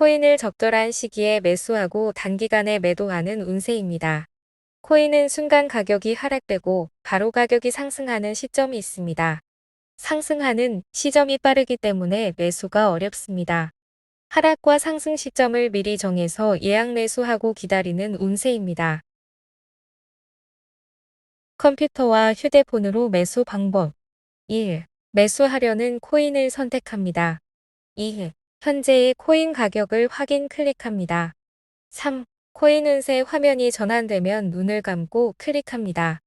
코인을 적절한 시기에 매수하고 단기간에 매도하는 운세입니다. 코인은 순간 가격이 하락되고 바로 가격이 상승하는 시점이 있습니다. 상승하는 시점이 빠르기 때문에 매수가 어렵습니다. 하락과 상승 시점을 미리 정해서 예약 매수하고 기다리는 운세입니다. 컴퓨터와 휴대폰으로 매수 방법 1. 매수하려는 코인을 선택합니다. 2. 현재의 코인 가격을 확인 클릭합니다. 3. 코인 운세 화면이 전환되면 눈을 감고 클릭합니다.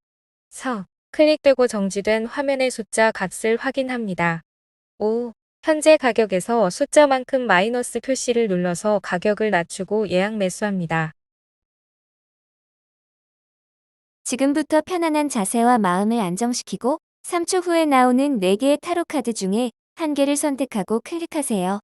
4. 클릭되고 정지된 화면의 숫자 값을 확인합니다. 5. 현재 가격에서 숫자만큼 마이너스 표시를 눌러서 가격을 낮추고 예약 매수합니다. 지금부터 편안한 자세와 마음을 안정시키고 3초 후에 나오는 4개의 타로 카드 중에 한 개를 선택하고 클릭하세요.